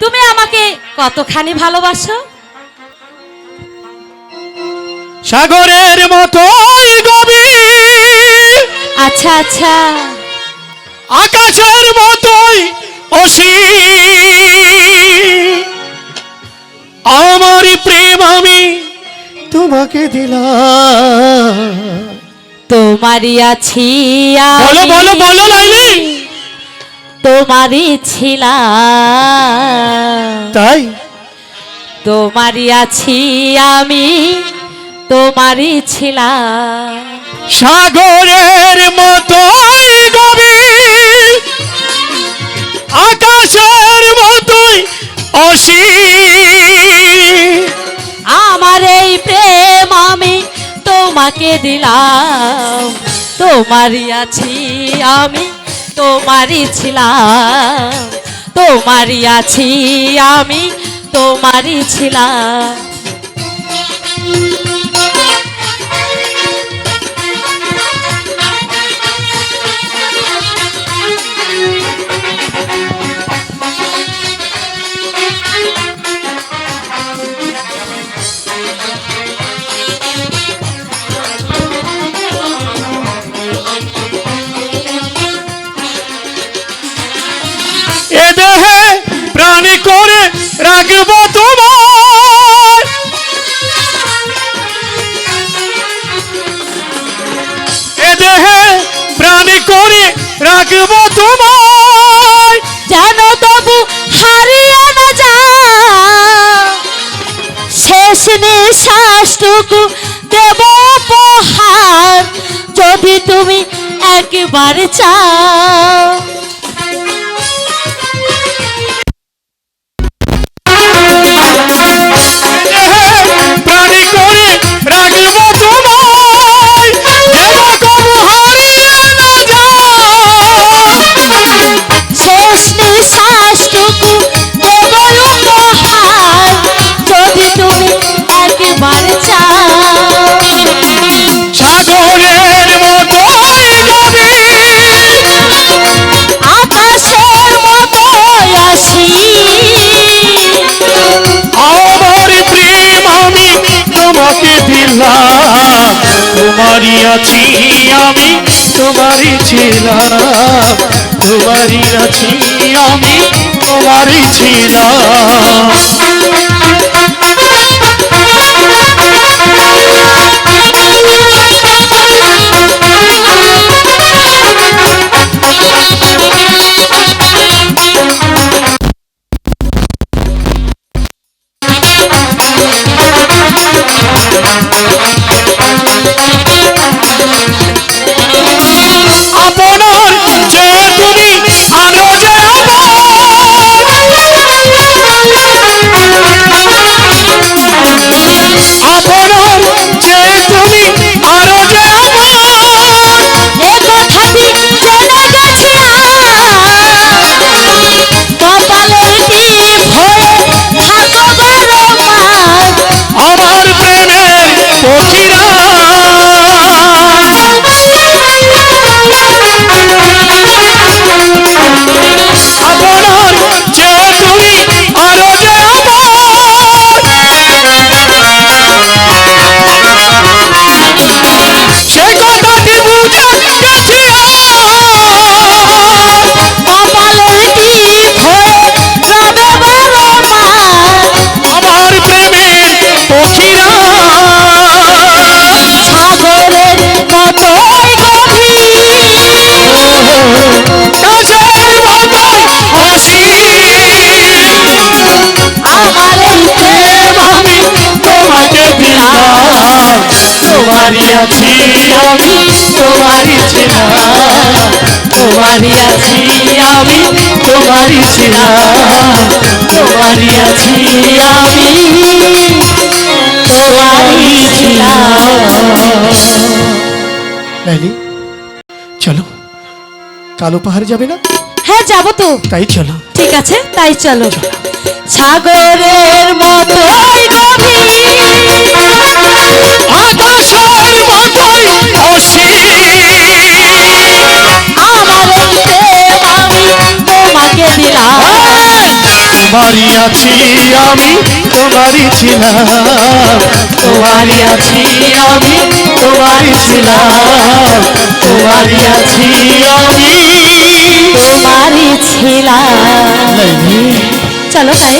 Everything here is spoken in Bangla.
তুমি আমাকে কতখানি ভালোবাসো? সাগরের মতোই গভীর। আচ্ছা আচ্ছা। আকাশের মতোই অসীম। আমার প্রেম আমি তোমাকে দিলাম। তোমারই আছি বলো। বলো বলো লাইলি। তোমারই ছিলাম। তাই? তোমারই আছি আমি তোমারই ছিলাম। সাগরের মতোই গভীর আকাশের মতোই অসীম। আমার এই প্রেম আমি তোমাকে দিলাম। তোমারই আছি আমি তোমারই ছিলাম। তোমারই আছি আমি তোমারই ছিলাম। নিঃশ্বাসটুকু দেব উপহার যদি তুমি একবার চাও। আসি আমার প্রেম আমি তোমাকে দিলাম। তোমারই আছি আমি, তোমারই ছিলাম। তোমারই আছি আমি, তোমারই ছিলাম। ছিলাম তোমারই আছি আমি তোমারই ছিলাম তোমারই আছি আমি তোমারই ছিলাম লাইলি চলো। কালো পাহাড় যাবে না? হ্যাঁ যাব তো। তাই চলো। ঠিক আছে তাই চলো। সাগরের তোমারই আছি আমি তোমারই ছিলাম। তোমারই আছি আমি তোমারই ছিলাম। তোমারই আছি আমি তোমারই ছিলাম। চলো তাই